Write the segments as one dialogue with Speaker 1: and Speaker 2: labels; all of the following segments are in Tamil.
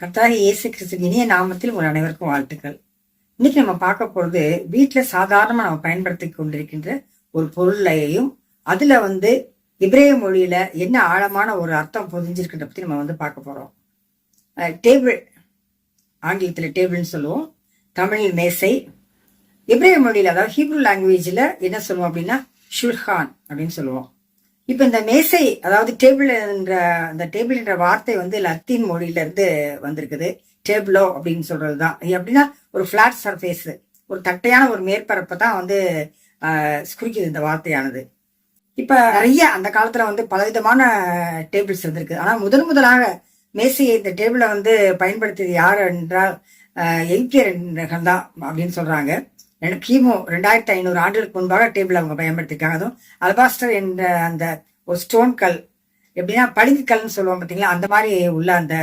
Speaker 1: கர்த்தாக இயேசு கிறிஸ்து இனிய நாமத்தில் உங்கள் அனைவருக்கும் வாழ்த்துக்கள். இன்னைக்கு நம்ம பார்க்க போறது வீட்டுல சாதாரணமா நம்ம பயன்படுத்தி கொண்டிருக்கின்ற ஒரு பொருளையும் அதுல வந்து இப்ரேய மொழியில என்ன ஆழமான ஒரு அர்த்தம் பொதிஞ்சிருக்கின்ற பத்தி நம்ம வந்து பார்க்க போறோம். டேபிள் ஆங்கிலத்தில் டேபிள்னு சொல்லுவோம். தமிழில் மேசை. இப்ரேய மொழியில அதாவது ஹீப்ரு லாங்குவேஜ்ல என்ன சொல்லுவோம் அப்படின்னா ஷுல்ஹான் அப்படின்னு சொல்லுவோம். இப்ப இந்த மேசை அதாவது டேபிள் என்ற அந்த டேபிள் என்ற வார்த்தை வந்து லத்தீன் மொழியில இருந்து வந்திருக்குது. டேபிளோ அப்படின்னு சொல்றதுதான். தான் எப்படின்னா ஒரு பிளாட் சர்ஃபேஸ் ஒரு தட்டையான ஒரு மேற்பரப்பை தான் வந்து குறிக்குது இந்த வார்த்தையானது. இப்ப நிறைய அந்த காலத்துல வந்து பலவிதமான டேபிள்ஸ் இருந்திருக்கு. ஆனா முதன் முதலாக மேசையை இந்த டேபிளை வந்து பயன்படுத்தியது யார் என்றால் ஆஹ், எகிப்தியர்கள் தான் அப்படின்னு சொல்றாங்க. கிமு ரெண்டாயிரத்தி ஐநூறு ஆண்டுகளுக்கு முன்பாக டேபிள் அவங்க பயன்படுத்திருக்காங்க அதுவும் அல்பாஸ்டர் என்ற அந்த ஒரு ஸ்டோன் கல் எப்படின்னா பளிங்கு கல்னு சொல்லுவோம் பார்த்தீங்களா? அந்த மாதிரி உள்ள அந்த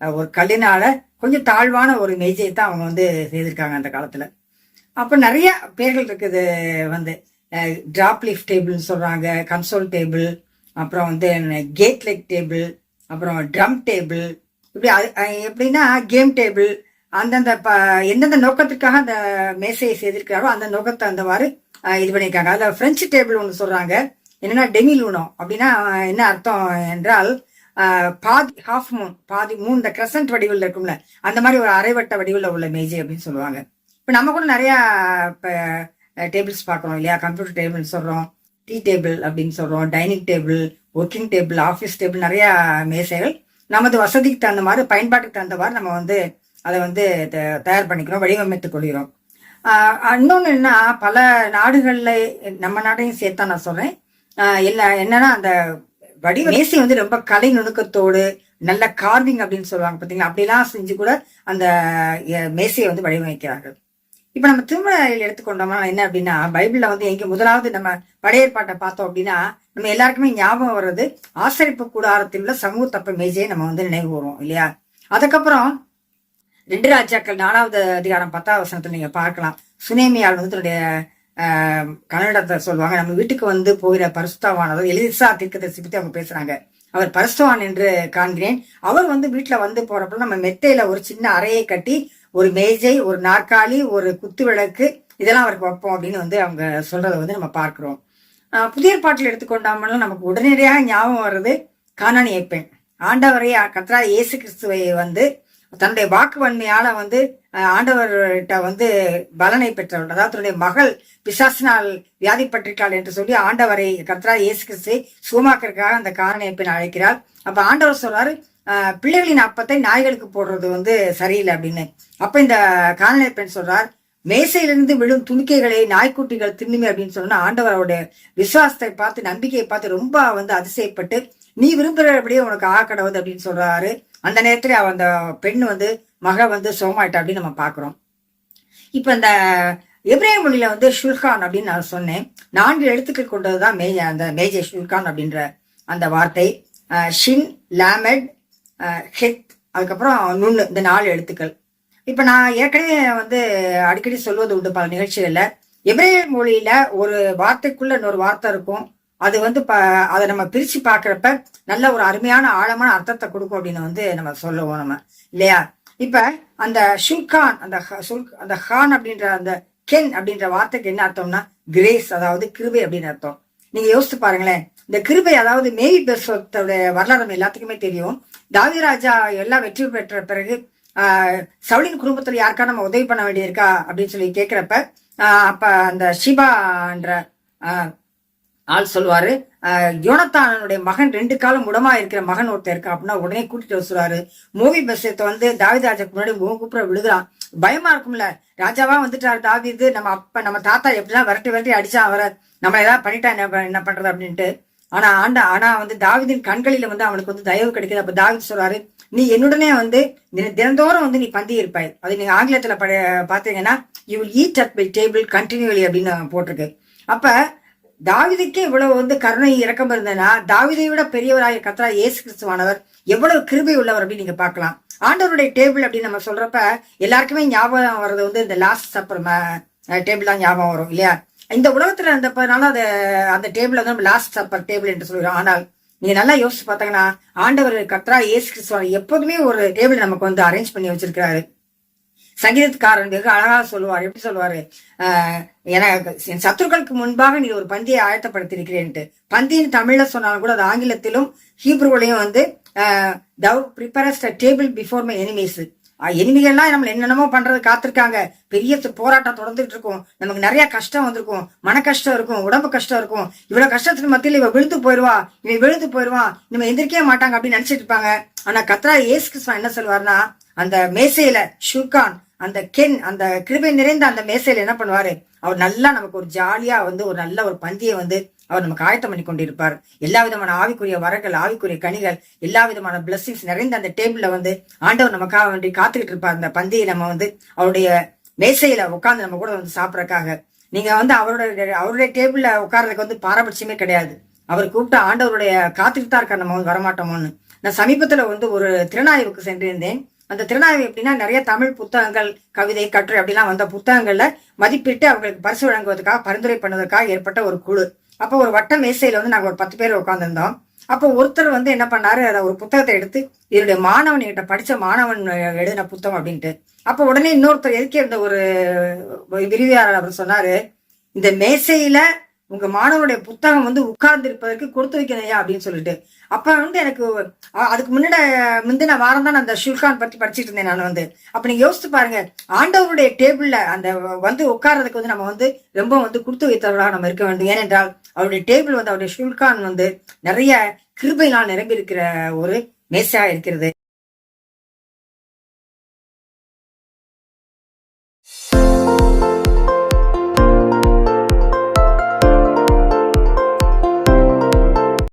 Speaker 1: ஒரு கல்லினால கொஞ்சம் தாழ்வான ஒரு மேஜையை தான் அவங்க வந்து செய்திருக்காங்க அந்த காலத்தில். அப்போ நிறைய பேர்கள் இருக்குது வந்து டிராப் லிஃப்ட் டேபிள்னு சொல்கிறாங்க கன்சோல் டேபிள் அப்புறம் வந்து கேட் லெக் டேபிள் அப்புறம் ட்ரம் டேபிள் இப்படி அது- எப்படின்னா கேம் டேபிள் அந்தந்த ப எந்தெந்த நோக்கத்திற்காக அந்த மேசையை செய்திருக்கிறாரோ அந்த நோக்கத்தை அந்தவாறு இது பண்ணியிருக்காங்க. அதில் ஃப்ரெஞ்சு டேபிள் ஒன்று சொல்கிறாங்க என்னன்னா டெமி லூனோ அப்படின்னா என்ன அர்த்தம் என்றால் பாதி ஹாஃப் மூன் பாதி மூன் இந்த கிரசன்ட் வடிவில் இருக்கும்ல அந்த மாதிரி ஒரு அரைவட்ட வடிவில் உள்ள மேஜை அப்படின்னு சொல்லுவாங்க. இப்போ நம்ம கூட நிறையா இப்போ டேபிள்ஸ் பார்க்குறோம் இல்லையா? கம்ப்யூட்டர் டேபிள் சொல்கிறோம் டீ டேபிள் அப்படின்னு சொல்கிறோம் dining table working table office table நிறையா மேசைகள் நமது வசதிக்கு தகுந்த மாதிரி பயன்பாட்டுக்கு தகுந்த மாதிரி நம்ம வந்து அதை வந்து த- தயார் பண்ணிக்கிறோம் வடிவமைத்துக் கொள்கிறோம். ஆஹ் இன்னொன்னு என்ன பல நாடுகளில் நம்ம நாட்டையும் சேர்த்தா நான் சொல்றேன். ஆஹ் எல்லா என்னன்னா அந்த வடிவ மேசை வந்து ரொம்ப கலை நுணுக்கத்தோடு நல்ல கார்விங் அப்படின்னு சொல்லுவாங்க பார்த்தீங்களா அப்படிலாம் செஞ்சு கூட அந்த மேசையை வந்து வடிவமைக்கிறார்கள். இப்ப நம்ம திருமலையில் எடுத்துக்கொண்டோம்னா என்ன அப்படின்னா பைபிள்ல வந்து எங்க முதலாவது நம்ம படையேற்பாட்டை பார்த்தோம் அப்படின்னா நம்ம எல்லாருக்குமே ஞாபகம் வர்றது ஆசரிப்பு கூடாரத்தில் உள்ள சமூக தப்ப மேஜையை நம்ம வந்து நினைவு கூறுவோம் இல்லையா? அதுக்கப்புறம் ரெண்டு ராஜாக்கள் நாலாவது அதிகாரம் பத்தாவது வசனத்தில் நீங்க பார்க்கலாம். சுனேமியால் வந்து தன்னுடைய கன்னடத்தை சொல்லுவாங்க. நம்ம வீட்டுக்கு வந்து போகிற பரிசுத்தவான் அதாவது எலிசா தீர்க்கதரிசி பற்றி அவங்க பேசுறாங்க. அவர் பரிசுத்தவான் என்று காண்கிறேன். அவர் வந்து வீட்டில் வந்து போறப்ப நம்ம மெத்தையில ஒரு சின்ன அறையை கட்டி ஒரு மேஜை ஒரு நாற்காலி ஒரு குத்து விளக்கு இதெல்லாம் அவருக்கு வைப்போம் அப்படின்னு வந்து அவங்க சொல்றதை வந்து நம்ம பார்க்கிறோம். புதிய பாட்டில் எடுத்துக்கொண்டாமல் நமக்கு உடனடியாக ஞாபகம் வர்றது கானானிய பெண். ஆண்டவரை கத்ரா இயேசு கிறிஸ்துவை வந்து தன்னுடைய வாக்கு வன்மையால வந்து ஆண்டவர்கிட்ட வந்து பலனை பெற்றவர்கள் அதாவது தன்னுடைய மகள் பிசாசினால் வியாதிப்பட்டிருக்காள் என்று சொல்லி ஆண்டவரை கத்ரா இயேசு கிறிஸ்துவை சுகமாக்கிறதுக்காக அந்த காரணியை பெண் அழைக்கிறார். அப்ப ஆண்டவர் சொல்றாரு பிள்ளைகளின் அப்பத்தை நாய்களுக்கு போடுறது வந்து சரியில்லை அப்படின்னு. அப்ப இந்த காரணை பெண் சொல்றார் மேசையிலிருந்து விழும் துணிக்கைகளை நாய்க்குட்டிகள் தின்னுமே அப்படின்னு சொன்னா ஆண்டவர் அவருடைய விசுவாசத்தை பார்த்து நம்பிக்கையை பார்த்து ரொம்ப வந்து அதிசயப்பட்டு நீ விரும்புகிறபடியே உனக்கு ஆக கடவுது அப்படின்னு சொல்றாரு. அந்த நேரத்துல அந்த பெண் வந்து மக வந்து சோமாயிட்டா அப்படின்னு நம்ம பாக்குறோம். இப்ப இந்த எப்ரே மொழியில வந்து ஷுல்கான் அப்படின்னு நான் சொன்னேன். நான்கு எழுத்துக்கள் கொண்டதுதான் மேஜ அந்த மேஜை ஷுல்கான் அப்படின்ற அந்த வார்த்தை. ஷின் லாமெட் ஹெத் அதுக்கப்புறம் நுண்ணு இந்த நாலு எழுத்துக்கள். இப்ப நான் ஏற்கனவே வந்து அடிக்கடி சொல்வது உண்டு பல நிகழ்ச்சிகள்ல. எப்ரே மொழியில ஒரு வார்த்தைக்குள்ள இன்னொரு வார்த்தை இருக்கும். அது வந்து ப அதை நம்ம பிரிச்சு பார்க்கறப்ப நல்ல ஒரு அருமையான ஆழமான அர்த்தத்தை கொடுக்கும் அப்படின்னு வந்து நம்ம சொல்லுவோம் நம்ம. இல்லையா? இப்ப அந்த ஷுல்கான் அந்த அந்த ஹான் அப்படின்ற அந்த கென் அப்படின்ற வார்த்தைக்கு என்ன அர்த்தம்னா கிரேஸ் அதாவது கிருபை அப்படின்னு அர்த்தம். நீங்க யோசிச்சு பாருங்களேன். இந்த கிருபை அதாவது மேரி பெர்சோத்தோட வரலாறு நம்ம எல்லாத்துக்குமே தெரியும். தாவிராஜா எல்லாம் வெற்றி பெற்ற பிறகு ஆஹ், குடும்பத்துல யாருக்கா நம்ம உதவி பண்ண வேண்டியிருக்கா அப்படின்னு சொல்லி கேட்கிறப்ப அப்ப அந்த ஷிபான்ற ஆஹ், ஆள் சொல்லுவாரு யோனத்தானனுடைய மகன் ரெண்டு காலம் உடமா இருக்கிற மகன் ஒருத்தர் இருக்கா அப்படின்னா உடனே கூட்டிட்டு வர சொல்லுவாரு. மூவி பஸ்யத்தை வந்து தாவிதாஜாக்கு முன்னாடி கூப்பிட விழுகிறான். பயமா இருக்கும்ல. ராஜாவா வந்துட்டாரு தாவிது. நம்ம அப்ப நம்ம தாத்தா எப்படிலாம் விரட்டி விரட்டி அடிச்சா அவரை. நம்ம ஏதாவது பண்ணிட்டா என்ன என்ன பண்றது அப்படின்ட்டு. ஆனா ஆண்டா ஆனா வந்து தாவிதின் கண்களில வந்து அவனுக்கு வந்து தயவு கிடைக்குது. அப்ப தாவித் சொல்றாரு நீ என்னுடனே வந்து தினந்தோறும் வந்து நீ பந்தி இருப்பாய். அது நீங்க ஆங்கிலத்துல பட பாத்தீங்கன்னா you will eat at by table continually அப்படின்னு போட்டிருக்கு. அப்ப தாவிதுக்கே இவ்வளவு வந்து கருணை இறக்கம் இருந்ததுன்னா தாவிதை விட பெரியவராய கத்தரா இயேசு கிறிஸ்துவானவர் எவ்வளவு கிருபை உள்ளவர் அப்படின்னு நீங்க பார்க்கலாம். ஆண்டவருடைய டேபிள் அப்படின்னு நம்ம சொல்றப்ப எல்லாருக்குமே ஞாபகம் வர்றது வந்து இந்த லாஸ்ட் சப்பர் டேபிள் தான் ஞாபகம் வரும் இல்லையா? இந்த உலகத்துல இருந்தப்பனால அது அந்த டேபிள் வந்து நம்ம லாஸ்ட் சப்பர் டேபிள் என்று சொல்கிறோம் ஆனால் நீங்க நல்லா யோசிச்சு பார்த்தாங்கன்னா ஆண்டவர் கத்ரா ஏசு கிறிஸ்துவான எப்போதுமே ஒரு டேபிள் நமக்கு வந்து அரேஞ்ச் பண்ணி வச்சிருக்கிறாரு. சங்கீதக்காரன் வெகு அழகா சொல்லுவார். எப்படி சொல்லுவாரு? ஆஹ் எனக்கு என் சத்துருக்களுக்கு முன்பாக நீ ஒரு பந்தியை ஆயத்தப்படுத்தியிருக்கிறேன்ட்டு. பந்தின்னு தமிழ்ல சொன்னாலும் கூட அது ஆங்கிலத்திலும் ஹீப்ருவிலையும் வந்து thou preparest table before my enemies எனிமிகள்லாம் நம்ம என்னென்னமோ பண்றது காத்திருக்காங்க. பெரிய போராட்டம் தொடர்ந்துட்டு இருக்கும். நமக்கு நிறைய கஷ்டம் வந்திருக்கும். மன கஷ்டம் இருக்கும். உடம்பு கஷ்டம் இருக்கும். இவ்வளவு கஷ்டத்துக்கு மத்தியில் இவ விழுந்து போயிருவா. இவன் விழுந்து போயிருவான் நம்ம எந்திரிக்கவே மாட்டாங்க அப்படின்னு நினைச்சிட்டு இருப்பாங்க. ஆனா கத்ரா ஏசு கிறிஸ்துவன் என்ன சொல்வாருன்னா அந்த மேசையில ஷுர்கான் அந்த கென் அந்த கிருபை நிறைந்த அந்த மேசையில என்ன பண்ணுவாரு? அவர் நல்லா நமக்கு ஒரு ஜாலியா வந்து ஒரு நல்ல ஒரு பந்தியை வந்து அவர் நமக்கு ஆயத்தம் பண்ணி கொண்டிருப்பார். எல்லா விதமான ஆவிக்குரிய வரங்கள் ஆவிக்குரிய கனிகள் எல்லா விதமான பிளஸ்ஸிங்ஸ் நிறைந்த அந்த டேபிள்ல வந்து ஆண்டவர் நமக்காக வேண்டி காத்துக்கிட்டு இருப்பார். அந்த பந்தியை நம்ம வந்து அவருடைய மேசையில உட்காந்து நம்ம கூட வந்து சாப்பிடறதுக்காக. நீங்க வந்து அவருடைய அவருடைய டேபிள்ல உட்கார்றதுக்கு வந்து பாரபட்சமே கிடையாது. அவர் கூப்பிட்டு ஆண்டவருடைய காத்துக்கிட்டு தான் இருக்கார் நம்ம வந்து வரமாட்டோமோன்னு. நான் சமீபத்துல வந்து ஒரு திறனாய்வுக்கு சென்றிருந்தேன். அந்த திருநாவை எப்படின்னா நிறைய தமிழ் புத்தகங்கள் கவிதை கட்டுரை அப்படிலாம் வந்த புத்தகங்கள்ல மதிப்பிட்டு அவங்களுக்கு பரிசு வழங்குவதற்காக பரிந்துரை பண்ணுவதற்காக ஏற்பட்ட ஒரு குழு. அப்போ ஒரு வட்ட மேசையில வந்து நாங்கள் ஒரு பத்து பேர் உட்காந்துருந்தோம் அப்போ ஒருத்தர் வந்து என்ன பண்ணாரு அதை ஒரு புத்தகத்தை எடுத்து என்னுடைய மாணவன் கிட்ட படிச்ச மாணவன் எழுதின புத்தகம் அப்படின்ட்டு. அப்போ உடனே இன்னொருத்தர் எதுக்கே இருந்த ஒரு விரிவியாளர் அவர் சொன்னாரு இந்த மேசையில உங்க மாணவனுடைய புத்தகம் வந்து உட்கார்ந்து இருப்பதற்கு கொடுத்து வைக்கணையா அப்படின்னு சொல்லிட்டு. அப்ப வந்து எனக்கு அதுக்கு முன்னாடி முந்தின வாரம் தான் அந்த ஷுல்கான் பத்தி படிச்சிட்டு இருந்தேன் நான் வந்து. அப்ப நீங்க யோசிச்சு பாருங்க ஆண்டவருடைய டேபிள்ல அந்த வந்து உட்கார்றதுக்கு வந்து நம்ம வந்து ரொம்ப வந்து கொடுத்து வைத்தவர்களாக நம்ம இருக்க வேண்டும். ஏனென்றால் அவருடைய டேபிள் வந்து அவருடைய ஷுல்கான் வந்து நிறைய கிருபையெல்லாம் நிரம்பி இருக்கிற ஒரு மேசையா இருக்கிறது.